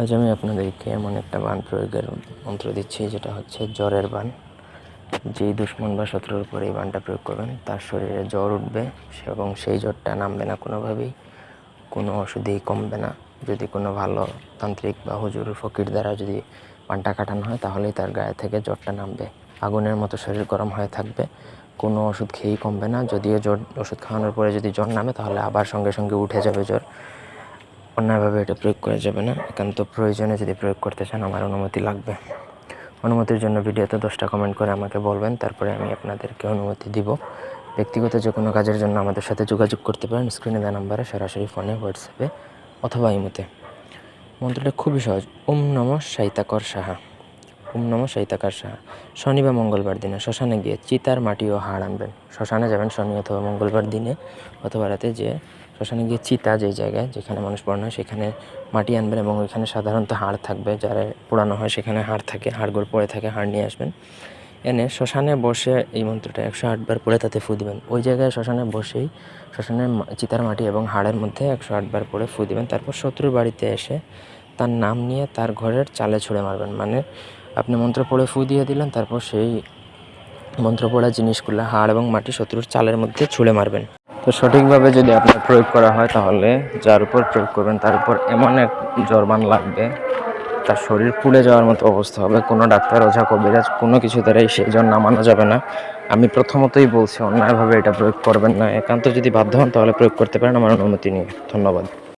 আজ আমি আপনাদেরকে এমন একটা বান প্রয়োগের মন্ত্র দিচ্ছি, যেটা হচ্ছে জ্বরের বান। যেই দুশ্মন বা শত্রুর উপর এই বানটা প্রয়োগ করবেন, তার শরীরে জ্বর উঠবে এবং সেই জ্বরটা নামবে না কোনোভাবেই। কোনো ওষুধেই কমবে না। যদি কোনো ভালো তান্ত্রিক বা হুজুর, ফকির দ্বারা যদি পানটা কাটানো হয়, তাহলেই তার গায়ে থেকে জ্বরটা নামবে। আগুনের মতো শরীর গরম হয়ে থাকবে। কোনো ওষুধ খেয়েই কমবে না। যদিও জ্বর, ওষুধ খাওয়ানোর পরে যদি জ্বর নামে, তাহলে আবার সঙ্গে সঙ্গে উঠে যাবে জ্বর। অন্যায়ভাবে এটা প্রয়োগ করা যাবে না। একান্ত প্রয়োজনে যদি প্রয়োগ করতে চান, আমার অনুমতি লাগবে। অনুমতির জন্য ভিডিওতে দশটা কমেন্ট করে আমাকে বলবেন, তারপরে আমি আপনাদেরকে অনুমতি দিব। ব্যক্তিগত যে কোনো কাজের জন্য আমাদের সাথে যোগাযোগ করতে পারেন স্ক্রিনে দেওয়া নাম্বারে সরাসরি ফোনে হোয়াটসঅ্যাপে অথবা ইমোতে মন্ত্রটা খুবই সহজ। ওম নম সাইতাকর সাহা। ওম নম সাইতাকার সাহা শনি বা মঙ্গলবার দিনে শ্মশানে গিয়ে চিতার মাটি ও হাড় আনবেন। শ্মশানে যাবেন শনি অথবা মঙ্গলবার দিনে, অথবা রাতে যে শ্মশানে গিয়ে চিতা যেই জায়গায় যেখানে মানুষ পড়ানো হয় সেখানে মাটি আনবেন এবং ওইখানে সাধারণত হাড় থাকবে। যারা পোড়ানো হয় সেখানে হাড় থাকে হাড়গুলো পড়ে থাকে, হাড় নিয়ে আসবেন। এনে শ্মশানে বসে এই মন্ত্রটা একশো আটবার পড়ে তাতে ফু দিবেন। ওই জায়গায় শ্মশানে বসেই শ্মশানের চিতার মাটি এবং হাড়ের মধ্যে একশো আটবার পড়ে ফু দিবেন। তারপর শত্রুর বাড়িতে এসে তার নাম নিয়ে তার ঘরের চালে ছুঁড়ে মারবেন। মানে আপনি মন্ত্র পড়ে ফু দিয়ে দিলেন, তারপর সেই মন্ত্র পড়া জিনিসগুলো হাড় এবং মাটি শত্রুর চালের মধ্যে ছুঁড়ে মারবেন। তো সঠিকভাবে যদি আপনার প্রয়োগ করা হয় তাহলে যার উপর প্রয়োগ করবেন, তার উপর এমন এক জরবান লাগবে, তার শরীর পুড়ে যাওয়ার মতো অবস্থা হবে, কোনো ডাক্তার, ওঝা, কবিরাজ, কোনো কিছু দ্বারাই সেই জ্বর নামানো যাবে না। আমি প্রথমতই বলছি, অন্যায়ভাবে এটা প্রয়োগ করবেন না। একান্ত যদি বাধ্য হন তাহলে প্রয়োগ করতে পারেন, আমার অনুমতি নিয়ে। ধন্যবাদ।